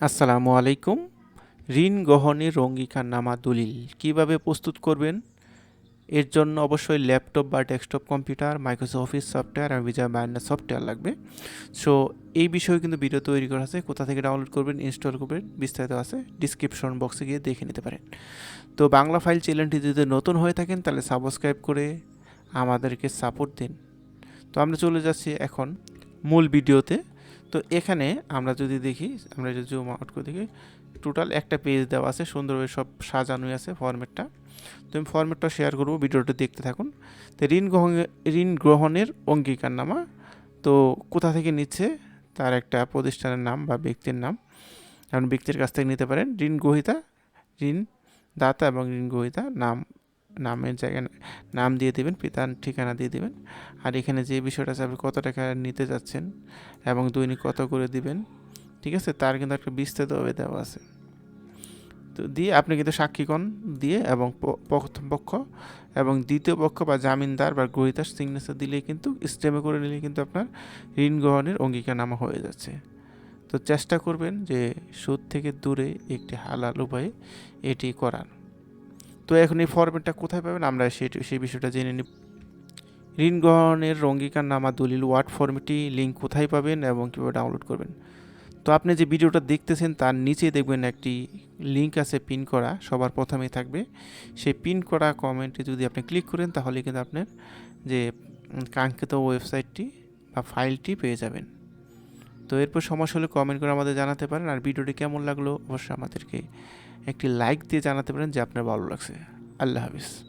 আসসালামু আলাইকুম। ঋণ গ্রহণের অঙ্গীকারনামা দলিল কীভাবে প্রস্তুত করবেন? এর জন্য অবশ্যই ল্যাপটপ বা desktop, computer, Microsoft office software আর ভিজা বায়ান্না সফটওয়্যার লাগবে। সো, এই বিষয়ে কিন্তু ভিডিও তৈরি করা আছে। কোথা থেকে ডাউনলোড করবেন, ইনস্টল করবেন, বিস্তারিত আছে। ডিসক্রিপশন বক্সে গিয়ে দেখে নিতে পারেন। তো, বাংলা ফাইল চ্যানেলটি যদি নতুন হয়ে থাকেন, তাহলে সাবস্ক্রাইব করে আমাদেরকে সাপোর্ট দিন। তো, আমরা চলে যাচ্ছি এখন মূল ভিডিওতে। তো এখানে আমরা যদি দেখি, আমরা যদি জুম আউট করে দেখি টোটাল একটা পেজ দেওয়া আছে, সুন্দরভাবে সব সাজানোই আছে ফরম্যাটটা তো আমি ফরম্যাটটা শেয়ার করব, ভিডিওটা দেখতে থাকুন। তো ঋণ গ্রহণ, ঋণ গ্রহণের অঙ্গীকারনামা। তো কোথা থেকে নিচ্ছে? তার একটা প্রতিষ্ঠানের নাম বা ব্যক্তির নাম। আপনি ব্যক্তির কাছ থেকে নিতে পারেন। ঋণ গ্রহিতা ঋণ দাতা এবং ঋণ গ্রহিতা নাম নামের জায়গায় নাম দিয়ে দেবেন, পিতার ঠিকানা দিয়ে দেবেন। আর এখানে যে বিষয়টা আছে, আপনি কত টাকা নিতে যাচ্ছেন এবং দৈনিক কত করে দিবেন, ঠিক আছে? তার কিন্তু একটা বিস্তারিতভাবে দেওয়া আছে। তো দিয়ে আপনি কিন্তু সাক্ষীগণ দিয়ে এবং প্রথম পক্ষ এবং দ্বিতীয় পক্ষ বা জামিনদার বা গ্রহিতার সিগনেচার দিলেই কিন্তু স্টেমে করে নিলে কিন্তু আপনার ঋণ গ্রহণের অঙ্গীকারনামা হয়ে যাচ্ছে। তো চেষ্টা করবেন যে সুদ থেকে দূরে একটি হালাল উপায়ে এটি করার। তো এখন এই ফরম্যাটটা কোথায় পাবেন? আমরা সেটি সেই বিষয়টা জেনে নিব। ঋণ গ্রহণের রঙ্গিকার নামা দলিল ওয়ার্ড ফর্মেটি লিঙ্ক কোথায় পাবেন এবং কীভাবে ডাউনলোড করবেন? তো আপনি যে ভিডিওটা দেখতেছেন, তার নিচে দেখবেন একটি লিঙ্ক আছে পিন করা, সবার প্রথমেই থাকবে। সেই পিন করা কমেন্টে যদি আপনি ক্লিক করেন, তাহলে কিন্তু আপনার যে কাঙ্ক্ষিত ওয়েবসাইটটি বা ফাইলটি পেয়ে যাবেন। তো এরপর সমস্যা হলে কমেন্ট করে আমাদের জানাতে পারেন। আর ভিডিওটি কেমন লাগল অবশ্যই আমাদেরকে একটি লাইক দিয়ে জানাতে পারেন, যে আপনার ভালো লাগছে। আল্লাহ হাফিজ।